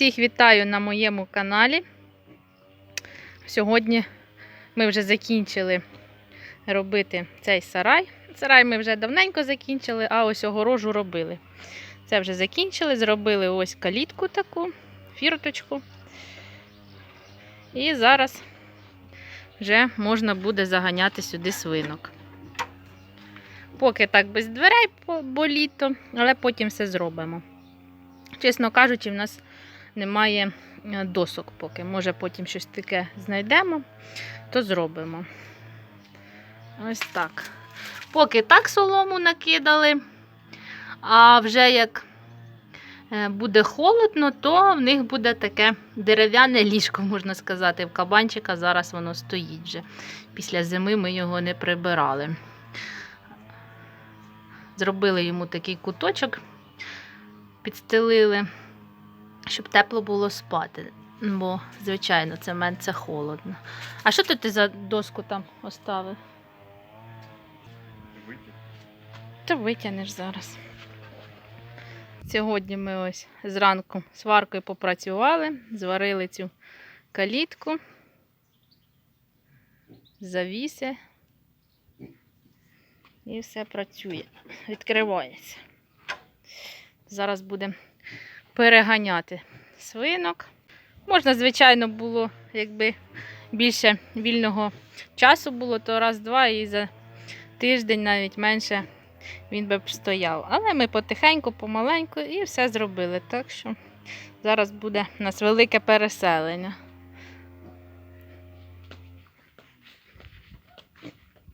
Всіх вітаю на моєму каналі. Сьогодні ми вже закінчили робити цей сарай. Сарай ми вже давненько закінчили, а ось огорожу робили. Це вже закінчили, зробили ось калітку таку, фірточку. І зараз вже можна буде заганяти сюди свинок. Поки так без дверей, бо- літо, але потім все зробимо. Чесно кажучи, в нас немає е, досок поки. Може потім щось таке знайдемо, то зробимо. Ось так. Поки так солому накидали, а вже як е, буде холодно, то в них буде таке дерев'яне ліжко, можна сказати. В кабанчика зараз воно стоїть вже. Після зими ми його не прибирали. Зробили йому такий куточок, підстелили, щоб тепло було спати. Бо, звичайно, це мен це холодно. А що ти за доску там оставив? Ти витягнеш зараз. Сьогодні ми ось зранку сваркою попрацювали, зварили цю калітку, завіси. І все працює, відкривається. Зараз будемо переганяти свинок. Можна, звичайно, було, якби більше вільного часу було, то раз-два і за тиждень навіть менше він би стояв. Але ми потихеньку, помаленьку і все зробили. Так що зараз буде у нас велике переселення.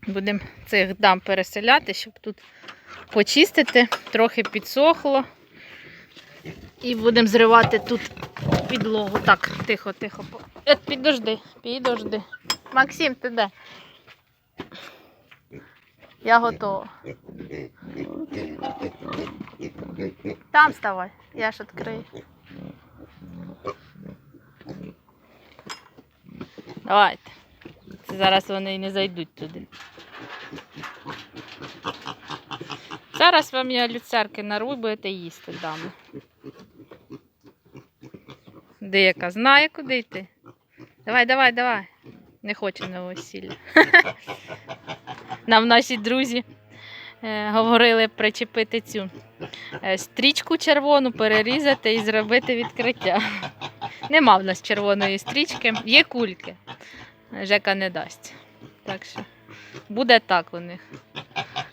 Будемо цих дам переселяти, щоб тут почистити, трохи підсохло. І будемо зривати тут підлогу. Так, тихо, тихо. Підожди, підожди. Максим, ти де? Я готова. Там вставай, я ж відкрию. Давайте. Зараз вони і не зайдуть туди. Зараз вам я люцерки нарву і їсти дами. Деяка знає, куди йти. Давай, давай, давай. Не хоче на весілля. Нам наші друзі е, говорили причепити цю е, стрічку червону, перерізати і зробити відкриття. Нема в нас червоної стрічки, є кульки. Жека не дасть. Так що буде так у них.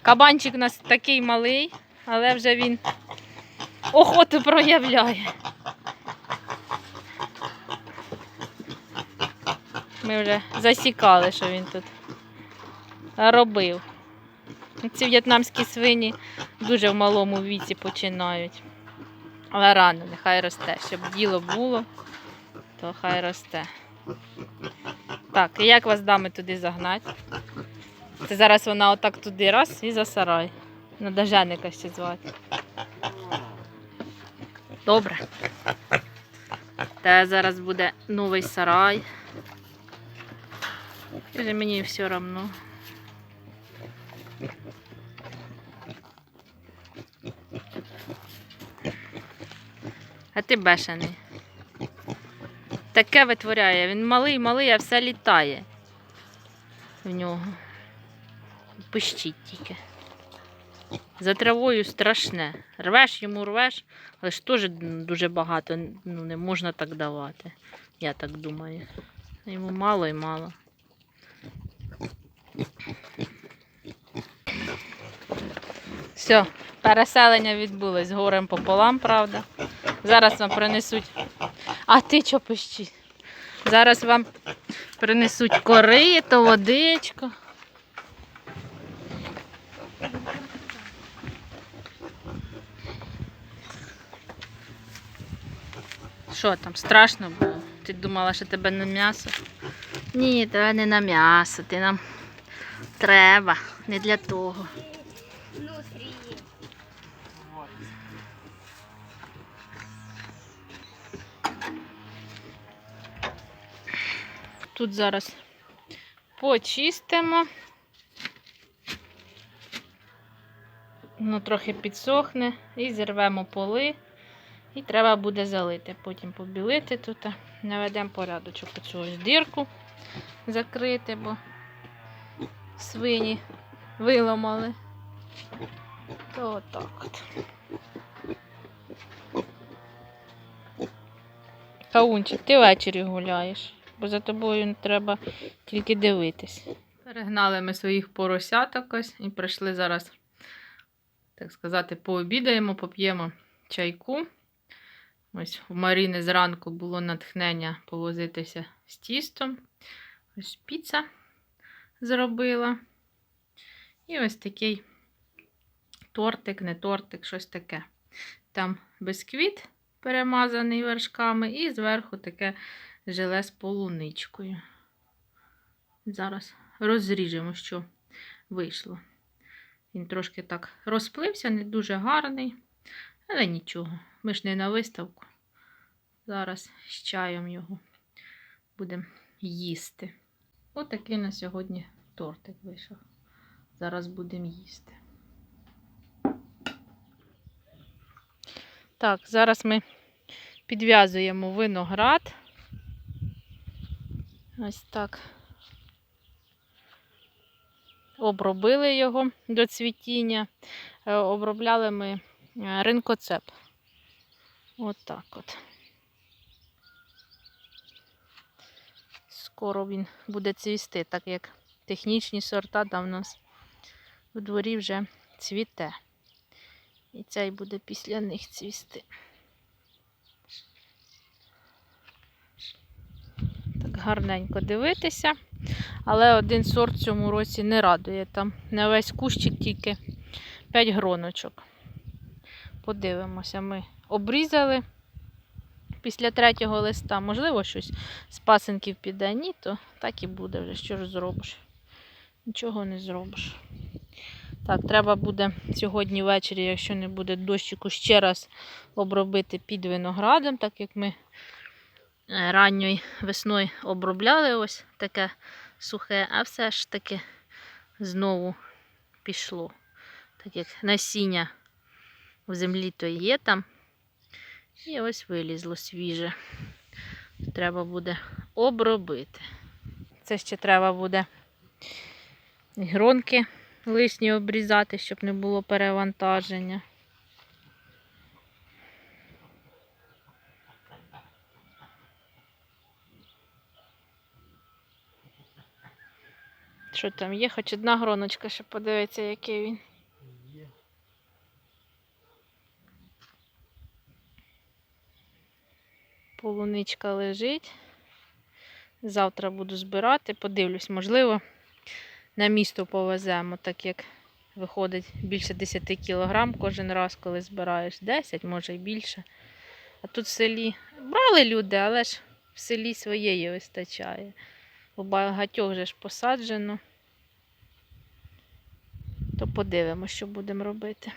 Кабанчик у нас такий малий, але вже він охоту проявляє. Ми вже засікали, що він тут робив. Ці в'єтнамські свині дуже в малому віці починають. Але рано, нехай росте. Щоб діло було, то хай росте. Так, і як вас дами туди загнати? Це зараз вона отак туди раз і за сарай. Надо Женика ще звати. Добре. Та зараз буде новий сарай. Вже мені все одно. А ти бешений. Таке витворяє. Він малий, малий, а все літає в нього. Пищить тільки. За травою страшне. Рвеш йому рвеш, але ж теж дуже багато ну, не можна так давати. Я так думаю. Йому мало і мало. Все, переселення відбулось горем пополам, правда. Зараз вам принесуть. А ти що пищи? Зараз вам принесуть корито, водичку. Що там, страшно було? Ти думала, що тебе на м'ясо? Ні, тебе не на м'ясо, ти нам треба, не для того. Тут зараз почистимо. Воно трохи підсохне і зірвемо поли І треба буде залити. Потім побілити тут. Наведемо порядочок оцю ось дирку закрити, бо свині виламали. То отак от. Каунчик, ти ввечері гуляєш, бо за тобою треба тільки дивитись. Перегнали ми своїх поросяток ось і прийшли зараз, так сказати, пообідаємо, поп'ємо чайку. Ось у Маріни зранку було натхнення повозитися з тістом. Ось піца зробила. І ось такий тортик, не тортик, щось таке. Там бисквіт перемазаний вершками, і зверху таке желе з полуничкою. Зараз розріжемо, що вийшло. Він трошки так розплився, не дуже гарний, але нічого. Ми ж не на виставку. Зараз з чаєм його будемо їсти. Отакий на сьогодні тортик вийшов. Зараз будемо їсти. Так, зараз ми підв'язуємо виноград. Ось так. Обробили його до цвітіння. Е, Обробляли ми е, ринкоцеп. От так от. Скоро він буде цвісти, так як технічні сорта там у нас в дворі вже цвіте. І цей буде після них цвісти. Гарненько дивитися. Але один сорт в цьому році не радує. Там на весь кущик тільки 5 гроночок. Подивимося, ми обрізали після третього листа. Можливо, щось з пасенків піде, ні, то так і буде вже. Що ж зробиш? Нічого не зробиш. Так, треба буде сьогодні ввечері, якщо не буде дощику, ще раз обробити під виноградом, так як ми ранньою весною обробляли ось таке сухе, а все ж таки знову пішло. Так як насіння в землі то є там. І ось вилізло свіже. Треба буде обробити. Це ще треба буде гронки лишні обрізати, щоб не було перевантаження. Що там є? Хоч одна гроночка, щоб подивитися, який він. Полуничка лежить. Завтра буду збирати, подивлюсь, можливо, на місто повеземо, так як виходить більше 10 кілограм кожен раз, коли збираєш 10, може й більше. А тут в селі брали люди, але ж в селі своєї вистачає. У багатьох вже ж посаджено. То подивимося, що будемо робити.